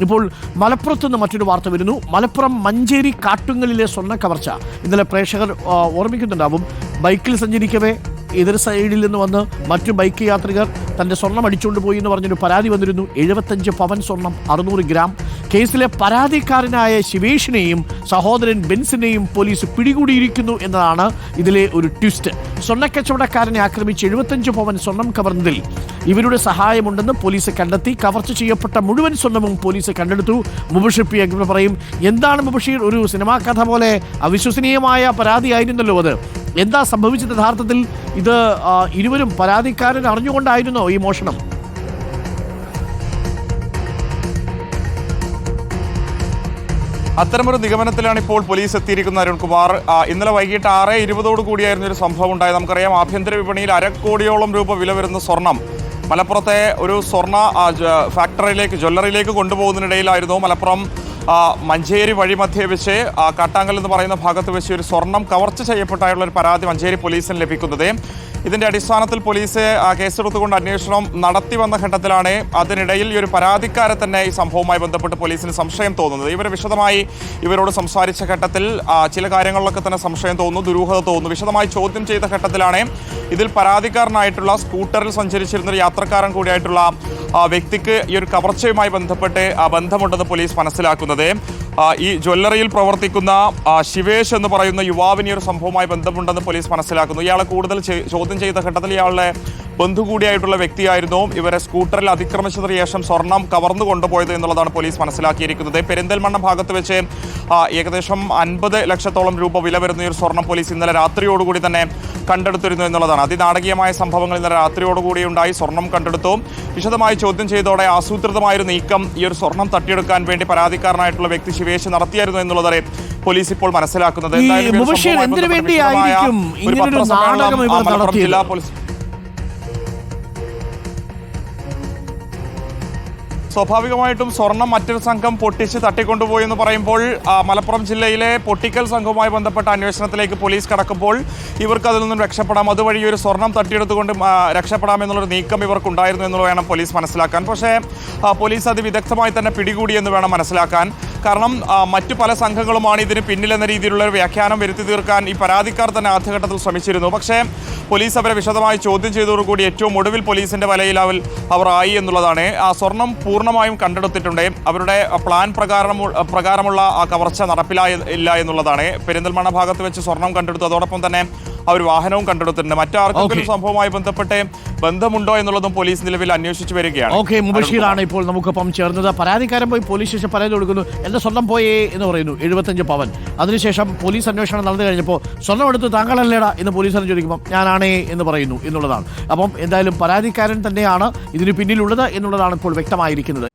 ഇപ്പോൾ മലപ്പുറത്ത് നിന്ന് മറ്റൊരു വാർത്ത വരുന്നു. മലപ്പുറം മഞ്ചേരി കാട്ടുങ്ങലിലെ സ്വർണ കവർച്ച ഇന്നലെ പ്രേക്ഷകർ ഓർമ്മിക്കുന്നുണ്ടാവും. ബൈക്കിൽ സഞ്ചരിക്കവേ എതിർ സൈഡിൽ നിന്ന് വന്ന് മറ്റു ബൈക്ക് യാത്രികർ തന്റെ സ്വർണം അടിച്ചുകൊണ്ട് പോയി എന്ന് പറഞ്ഞൊരു പരാതി വന്നിരുന്നു. എഴുപത്തഞ്ച് പവൻ സ്വർണം അറുന്നൂറ് ഗ്രാം. കേസിലെ പരാതിക്കാരനായ ശിവേഷിനെയും സഹോദരൻ ബെൻസിനെയും പോലീസ് പിടികൂടിയിരിക്കുന്നു എന്നതാണ് ഇതിലെ ഒരു ട്വിസ്റ്റ്. സ്വർണക്കച്ചവടക്കാരനെ ആക്രമിച്ച് എഴുപത്തഞ്ച് പവൻ സ്വർണം കവർന്നതിൽ ഇവരുടെ സഹായമുണ്ടെന്ന് പോലീസ് കണ്ടെത്തി. കവർച്ച ചെയ്യപ്പെട്ട മുഴുവൻ സ്വർണവും പോലീസ് കണ്ടെടുത്തു. മുബഷിർ പി. അക്ബർ പറയും എന്താണ് മുബഷീർ? ഒരു സിനിമാ കഥ പോലെ അവിശ്വസനീയമായ പരാതിയായിരുന്നല്ലോ അത്. എന്താ സംഭവിച്ചത് യഥാർത്ഥത്തിൽ? ഇത് ഇരുവരും പരാതിക്കാരൻ അറിഞ്ഞുകൊണ്ടായിരുന്നോ ഈ മോഷണം. അത്തരമൊരു നിഗമനത്തിലാണ് ഇപ്പോൾ പോലീസ് എത്തിയിരിക്കുന്ന അരുൺകുമാർ. ഇന്നലെ വൈകിട്ട് ആറ് ഇരുപതോട് കൂടിയായിരുന്നു ഒരു സംഭവം ഉണ്ടായത്. നമുക്കറിയാം ആഭ്യന്തര വിപണിയിൽ അരക്കോടിയോളം രൂപ വില വരുന്ന സ്വർണം മലപ്പുറത്തെ ഒരു സ്വർണ ഫാക്ടറിയിലേക്ക് ജ്വല്ലറിയിലേക്ക് കൊണ്ടുപോകുന്നതിനിടയിലായിരുന്നു മലപ്പുറം മഞ്ചേരി വഴി മധ്യേ വെച്ച് കാട്ടാങ്കൽ എന്ന് പറയുന്ന ഭാഗത്ത് വെച്ച് ഒരു സ്വർണം കവർച്ച ചെയ്യപ്പെട്ടായുള്ള ഒരു പരാതി മഞ്ചേരി പോലീസിന് ലഭിക്കുന്നത്. ഇതിന്റെ അടിസ്ഥാനത്തിൽ പോലീസ് കേസെടുത്തുകൊണ്ട് അന്വേഷണം നടത്തി വന്ന ഘട്ടത്തിലാണ്. അതിനിടയിൽ ഈ ഒരു പരാതിക്കാരെ തന്നെ ഈ സംഭവവുമായി ബന്ധപ്പെട്ട് പോലീസിന് സംശയം തോന്നുന്നത്. ഇവർ വിശദമായി ഇവരോട് സംസാരിച്ച ഘട്ടത്തിൽ ചില കാര്യങ്ങളിലൊക്കെ തന്നെ സംശയം തോന്നുന്നു ദുരൂഹത തോന്നുന്നു. വിശദമായി ചോദ്യം ചെയ്ത ഘട്ടത്തിലാണ് ഇതിൽ പരാതിക്കാരനായിട്ടുള്ള സ്കൂട്ടറിൽ സഞ്ചരിച്ചിരുന്ന ഒരു യാത്രക്കാരൻ കൂടിയായിട്ടുള്ള വ്യക്തിക്ക് ഈ ഒരു കവർച്ചയുമായി ബന്ധപ്പെട്ട് ബന്ധമുണ്ടെന്ന് പോലീസ് മനസ്സിലാക്കുന്നത്. ഈ ജ്വല്ലറിയിൽ പ്രവർത്തിക്കുന്ന ശിവേഷ് എന്ന് പറയുന്ന യുവാവിന് ഒരു സംഭവവുമായി ബന്ധമുണ്ടെന്ന് പോലീസ് മനസ്സിലാക്കുന്നു. ഇയാളെ കൂടുതൽ ചോദ്യം ചെയ്ത ഘട്ടത്തിൽ ഇയാളുടെ ബന്ധു കൂടിയായിട്ടുള്ള വ്യക്തിയായിരുന്നു. ഇവരെ സ്കൂട്ടറിൽ അതിക്രമിച്ചതിന് ശേഷം സ്വർണം കവർന്നു കൊണ്ടുപോയത് എന്നുള്ളതാണ് പോലീസ് മനസ്സിലാക്കിയിരിക്കുന്നത്. പെരിന്തൽമണ്ണ ഭാഗത്ത് വെച്ച് ഏകദേശം അൻപത് ലക്ഷത്തോളം രൂപ വില വരുന്ന ഒരു സ്വർണം പോലീസ് ഇന്നലെ രാത്രിയോടുകൂടി തന്നെ കണ്ടെടുത്തിരുന്നു എന്നുള്ളതാണ്. അതിനാടകീയമായ സംഭവങ്ങൾ ഇന്നലെ രാത്രിയോടുകൂടി ഉണ്ടായി. സ്വർണം കണ്ടെടുത്തു. വിശദമായി ചോദ്യം ചെയ്തതോടെ ആസൂത്രിതമായ ഒരു നീക്കം ഈ ഒരു സ്വർണം തട്ടിയെടുക്കാൻ വേണ്ടി പരാതിക്കാരനായിട്ടുള്ള വ്യക്തി ശിവേശ് നടത്തിയായിരുന്നു എന്നുള്ളതാണ് പോലീസ് ഇപ്പോൾ മനസ്സിലാക്കുന്നത്. എന്തായാലും ജില്ലാ ഒരു സ്വാഭാവികമായിട്ടും സ്വർണം മറ്റൊരു സംഘം പൊട്ടിച്ച് തട്ടിക്കൊണ്ടുപോയി എന്ന് പറയുമ്പോൾ മലപ്പുറം ജില്ലയിലെ പൊട്ടിക്കൽ സംഘവുമായി ബന്ധപ്പെട്ട അന്വേഷണത്തിലേക്ക് പോലീസ് കടക്കുമ്പോൾ ഇവർക്ക് അതിൽ നിന്നും രക്ഷപ്പെടാം. അതുവഴി ഒരു സ്വർണം തട്ടിയെടുത്തുകൊണ്ട് രക്ഷപ്പെടാമെന്നുള്ളൊരു നീക്കം ഇവർക്കുണ്ടായിരുന്നു എന്നുള്ള വേണം പോലീസ് മനസ്സിലാക്കാൻ. പക്ഷേ പോലീസ് അത് വിദഗ്ധമായി തന്നെ പിടികൂടി എന്ന് വേണം മനസ്സിലാക്കാൻ. കാരണം മറ്റു പല സംഘങ്ങളുമാണ് ഇതിന് പിന്നിലെന്ന രീതിയിലുള്ള ഒരു വ്യാഖ്യാനം വരുത്തി തീർക്കാൻ ഈ പരാതിക്കാർ തന്നെ ആദ്യഘട്ടത്തിൽ ശ്രമിച്ചിരുന്നു. പക്ഷേ പോലീസ് അവരെ വിശദമായി ചോദ്യം ചെയ്തതോടുകൂടി ഏറ്റവും ഒടുവിൽ പോലീസിന്റെ വലയിലാവൽ അവർ ആയി എന്നുള്ളതാണ്. ആ സ്വർണം പൂർണമായും കണ്ടെടുത്തിട്ടുണ്ട്. അവരുടെ പ്ലാൻ പ്രകാരം പ്രകാരമുള്ള ആ കവർച്ച നടപ്പിലായ ഇല്ല എന്നുള്ളതാണ്. പെരിന്തൽമണ്ണ ഭാഗത്ത് വെച്ച് സ്വർണം കണ്ടെടുത്തു. അതോടൊപ്പം തന്നെ അവർ വാഹനവും കണ്ടെടുത്തിട്ടുണ്ട്. മറ്റാർക്കെങ്കിലും. സംഭവവുമായി ബന്ധപ്പെട്ട് ബന്ധമുണ്ടോ എന്നുള്ളതും പോലീസ് നിലവിൽ അന്വേഷിച്ചു വരികയാണ്. ഓക്കെ മുബഷീറാണ് ഇപ്പോൾ നമുക്കൊപ്പം ചേർന്നത്. പരാതിക്കാരൻ പോയി പോലീസ് സ്റ്റേഷൻ പരാതി കൊടുക്കുന്നു. എന്റെ സ്വന്തം പോയേ എന്ന് പറയുന്നു എഴുപത്തഞ്ച് പവൻ. അതിനുശേഷം പോലീസ് അന്വേഷണം നടന്നു കഴിഞ്ഞപ്പോൾ സ്വർണം എടുത്ത് താങ്കളല്ലേടാ എന്ന് പോലീസിനെ ചോദിക്കുമ്പോൾ ഞാനാണേ എന്ന് പറയുന്നു എന്നുള്ളതാണ്. അപ്പം എന്തായാലും പരാതിക്കാരൻ തന്നെയാണ് ഇതിന് പിന്നിലുള്ളത് എന്നുള്ളതാണ് ഇപ്പോൾ വ്യക്തമായിരിക്കുന്നത്.